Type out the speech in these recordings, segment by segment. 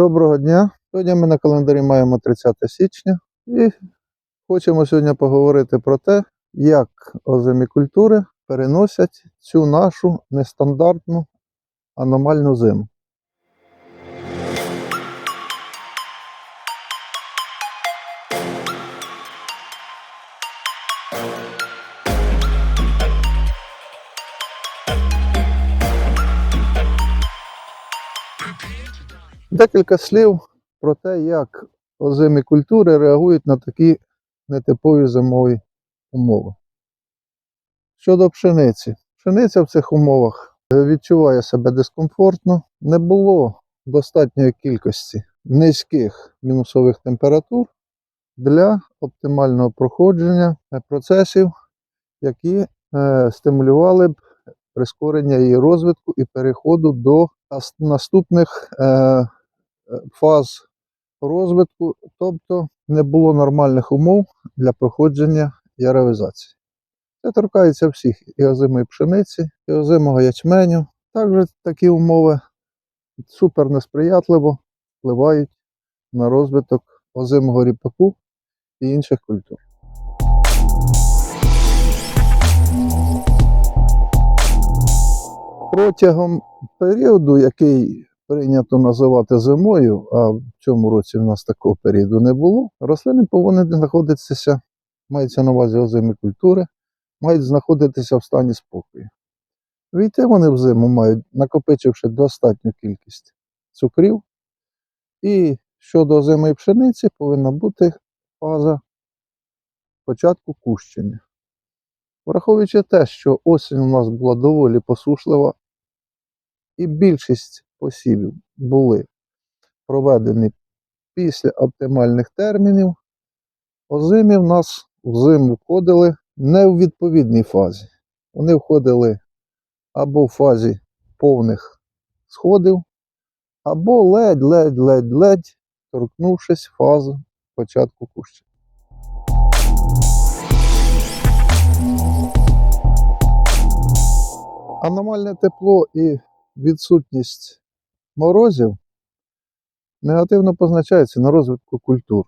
Доброго дня. Сьогодні ми на календарі маємо 30 січня і хочемо сьогодні поговорити про те, як озимі культури переносять цю нашу нестандартну аномальну зиму. Декілька слів про те, як озимі культури реагують на такі нетипові зимові умови. Щодо пшениці. Пшениця в цих умовах відчуває себе дискомфортно. Не було достатньої кількості низьких мінусових температур для оптимального проходження процесів, які е, стимулювали б прискорення її розвитку і переходу до наступних е, фаз розвитку, тобто не було нормальних умов для проходження яровизації. Це торкається всіх і озимої пшениці, і озимого ячменю. Також такі умови супер несприятливо впливають на розвиток озимого ріпаку і інших культур. Протягом періоду, який прийнято називати зимою, а в цьому році в нас такого періоду не було, рослини повинні знаходитися, мається на увазі озимі культури, мають знаходитися в стані спокою. Війти вони в зиму мають, накопичивши достатню кількість цукрів. І щодо озимої пшениці повинна бути фаза початку кущення. Враховуючи те, що осінь у нас була доволі посушлива, і більшість посівів були проведені після оптимальних термінів, озимі в нас в зиму входили не в відповідній фазі. Вони входили або в фазі повних сходів, або ледь-ледь-ледь-ледь торкнувшись фази початку кущення. Аномальне тепло і відсутність морозів негативно позначається на розвитку культур.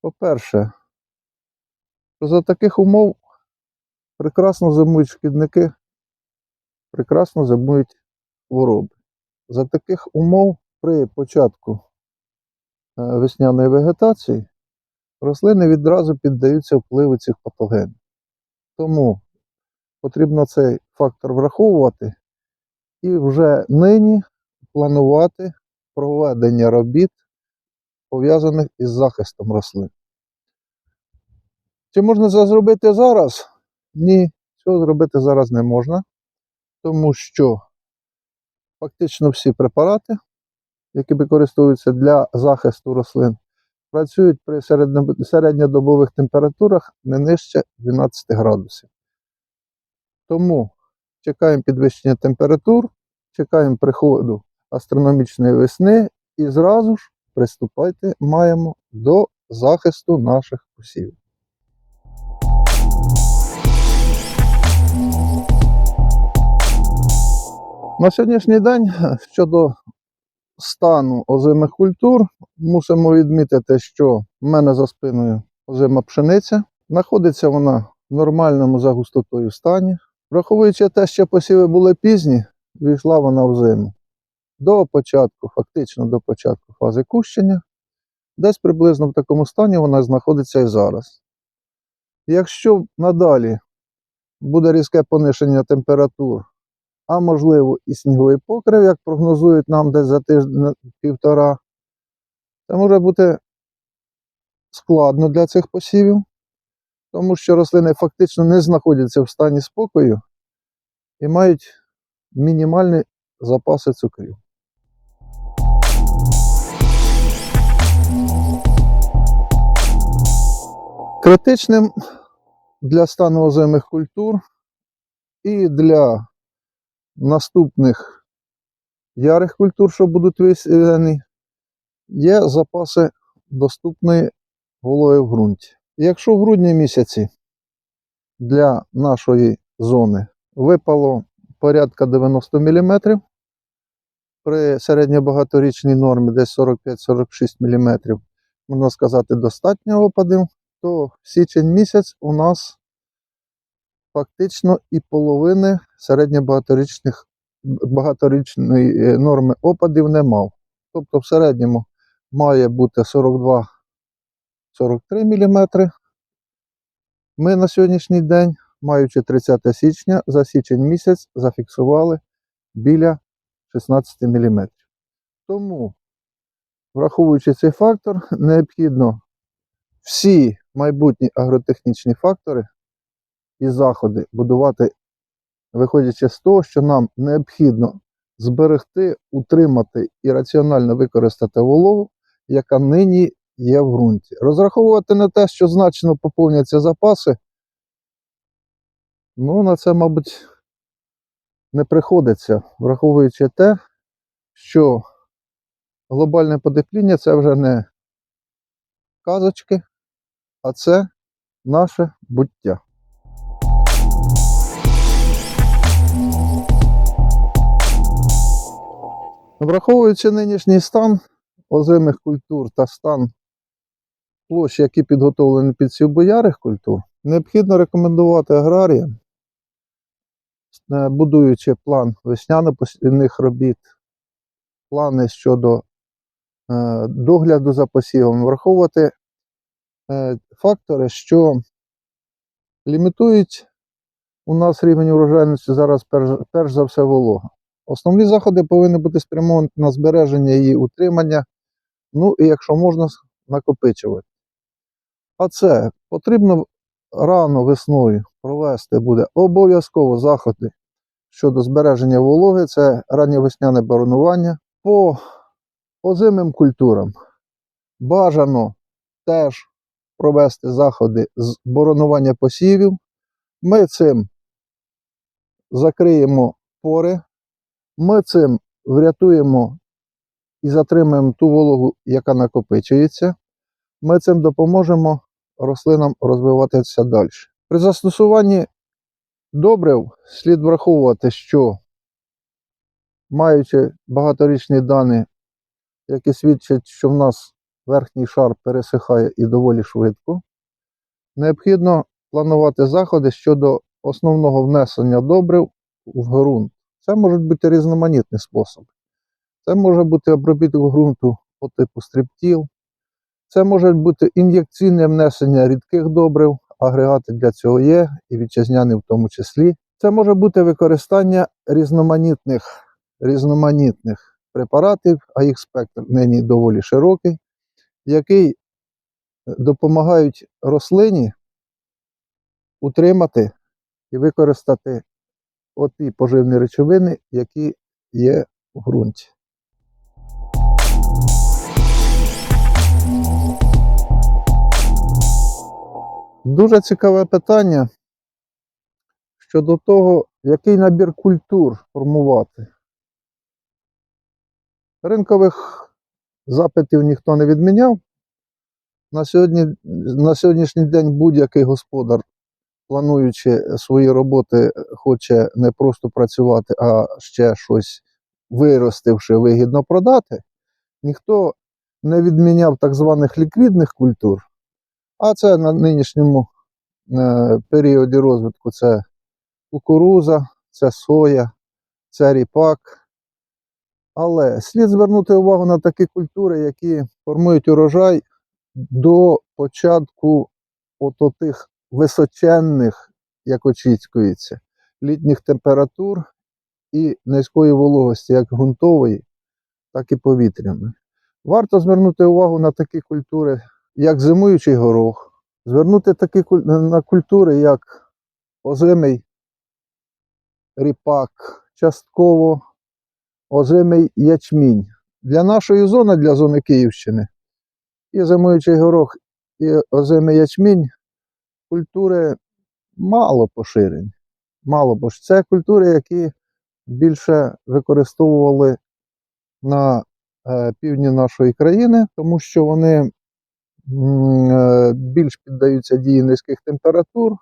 По-перше, за таких умов прекрасно зимують шкідники, прекрасно зимують хвороби. За таких умов при початку е, весняної вегетації рослини відразу піддаються впливу цих патогенів. Тому потрібно цей фактор враховувати і вже нині планувати проведення робіт, пов'язаних із захистом рослин. Чи можна це зробити зараз? Ні, цього зробити зараз не можна, тому що фактично всі препарати, які використовуються для захисту рослин, працюють при середньодобових температурах не нижче 12 градусів. Тому чекаємо підвищення температур, чекаємо приходу астрономічної весни і зразу ж приступайте маємо до захисту наших посівів. На сьогоднішній день щодо стану озимих культур мусимо відмітити, що в мене за спиною озима пшениця. Знаходиться вона в нормальному за густотою стані. Враховуючи те, що посіви були пізні, війшла вона в зиму. До початку, фактично до початку фази кущення, десь приблизно в такому стані вона знаходиться і зараз. Якщо надалі буде різке пониження температур, а можливо і сніговий покрив, як прогнозують нам десь за тиждень-півтора, це може бути складно для цих посівів, тому що рослини фактично не знаходяться в стані спокою і мають мінімальні запаси цукрів. Критичним для стану озимих культур і для наступних ярих культур, що будуть висіяні, є запаси доступної вологи в ґрунті. Якщо в грудні місяці для нашої зони випало порядка 90 мм, при середньобагаторічній нормі десь 45-46 мм, можна сказати, достатньо опадів, то січень місяць у нас фактично і половини середньобагаторічних багаторічної е, норми опадів не мав. Тобто в середньому має бути 42-43 мм. Ми на сьогоднішній день, маючи 30 січня, за січень місяць зафіксували біля 16 мм. Тому, враховуючи цей фактор, необхідно всі майбутні агротехнічні фактори і заходи будувати, виходячи з того, що нам необхідно зберегти, утримати і раціонально використати вологу, яка нині є в ґрунті. Розраховувати на те, що значно поповняться запаси, ну на це, мабуть, не приходиться, враховуючи те, що глобальне потепління це вже не казочки, а це наше буття. Враховуючи нинішній стан озимих культур та стан площ, які підготовлені під сівбоярих культур, необхідно рекомендувати аграріям, е, будуючи план весняно-посівних робіт, плани щодо е, догляду за посівом, враховувати фактори, що лімітують у нас рівень урожайності зараз перш, перш за все волога. Основні заходи повинні бути спрямовані на збереження її утримання, ну і якщо можна, накопичувати. А це потрібно рано весною провести буде обов'язково заходи щодо збереження вологи, це ранньовесняне баронування. По озимим культурам бажано теж провести заходи з боронування посівів. Ми цим закриємо пори, ми цим врятуємо і затримаємо ту вологу, яка накопичується. Ми цим допоможемо рослинам розвиватися далі. При застосуванні добрив слід враховувати, що маючи багаторічні дані, які свідчать, що в нас верхній шар пересихає і доволі швидко, необхідно планувати заходи щодо основного внесення добрив в ґрунт. Це можуть бути різноманітні способи. Це може бути обробіток ґрунту по типу стриптіл, це може бути ін'єкційне внесення рідких добрив, агрегати для цього є, і вітчизняні в тому числі. Це може бути використання різноманітних, різноманітних препаратів, а їх спектр нині доволі широкий, який допомагають рослині утримати і використати оті поживні речовини, які є в ґрунті. Дуже цікаве питання щодо того, який набір культур формувати. Ринкових запитів ніхто не відміняв. На, сьогодні, на сьогоднішній день будь-який господар, плануючи свої роботи, хоче не просто працювати, а ще щось виростивши, вигідно продати. Ніхто не відміняв так званих ліквідних культур, а це на нинішньому е, періоді розвитку це кукуруза, це соя, це ріпак. Але слід звернути увагу на такі культури, які формують урожай до початку от тих височенних, як очікується, літніх температур і низької вологості, як ґрунтової, так і повітряної. Варто звернути увагу на такі культури, як зимуючий горох, звернути такі на культури, як озимий ріпак, частково озимий ячмінь. Для нашої зони, для зони Київщини, і зимуючий горох, і озимий ячмінь культури мало поширені. Мало, бо ж це культури, які більше використовували на е, півдні нашої країни, тому що вони е, більш піддаються дії низьких температур,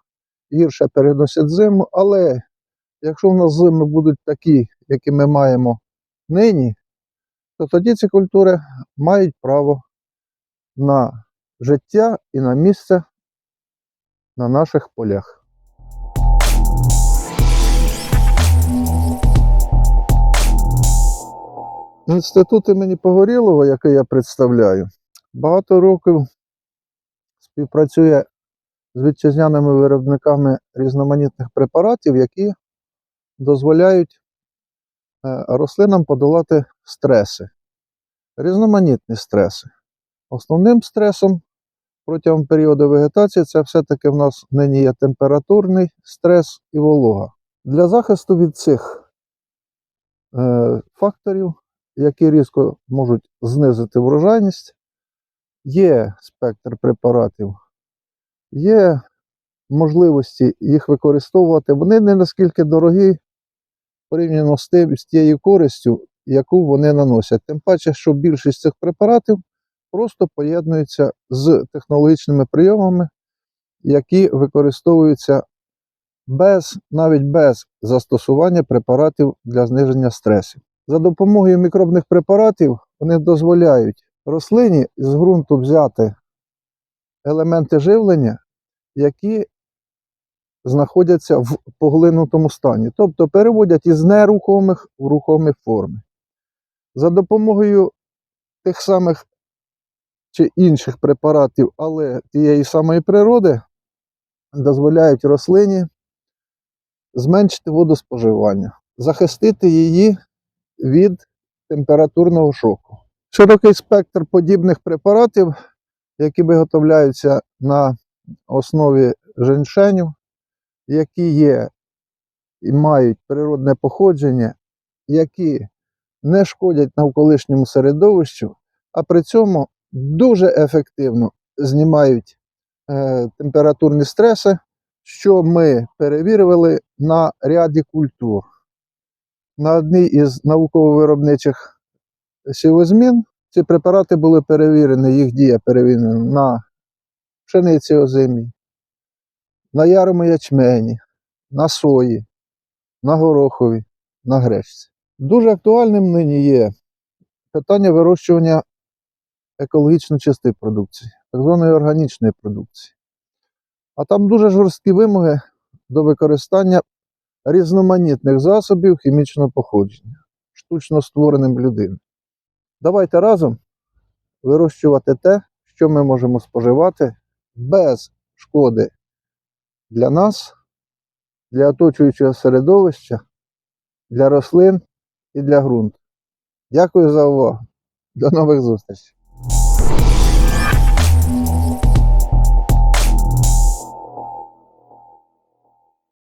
гірше переносять зиму. Але якщо в нас зими будуть такі, які ми маємо нині, то тоді ці культури мають право на життя і на місце на наших полях. Інститут імені Погорілого, який я представляю, багато років співпрацює з вітчизняними виробниками різноманітних препаратів, які дозволяють рослинам подолати стреси, різноманітні стреси. Основним стресом протягом періоду вегетації це все-таки в нас нині є температурний стрес і волога. Для захисту від цих е, факторів, які різко можуть знизити врожайність, є спектр препаратів, є можливості їх використовувати. Вони не наскільки дорогі порівняно з тим, з тією користю, яку вони наносять. Тим паче, що більшість цих препаратів просто поєднуються з технологічними прийомами, які використовуються без, навіть без застосування препаратів для зниження стресів. За допомогою мікробних препаратів вони дозволяють рослині з ґрунту взяти елементи живлення, які знаходяться в поглинутому стані, тобто переводять із нерухомих в рухомі форми. За допомогою тих самих чи інших препаратів, але тієї самої природи, дозволяють рослині зменшити водоспоживання, захистити її від температурного шоку. Широкий спектр подібних препаратів, які виготовляються на основі женьшеню, які є і мають природне походження, які не шкодять навколишньому середовищу, а при цьому дуже ефективно знімають е, температурні стреси, що ми перевірили на ряді культур. На одній із науково-виробничих сівозмін ці препарати були перевірені, їх дія перевірена на пшениці озимій, на ярому ячмені, на сої, на горохові, на гречці. Дуже актуальним нині є питання вирощування екологічно чистої продукції, так званої органічної продукції. А там дуже жорсткі вимоги до використання різноманітних засобів хімічного походження, штучно створеним людиною. Давайте разом вирощувати те, що ми можемо споживати без шкоди для нас, для оточуючого середовища, для рослин і для ґрунту. Дякую за увагу. До нових зустрічей.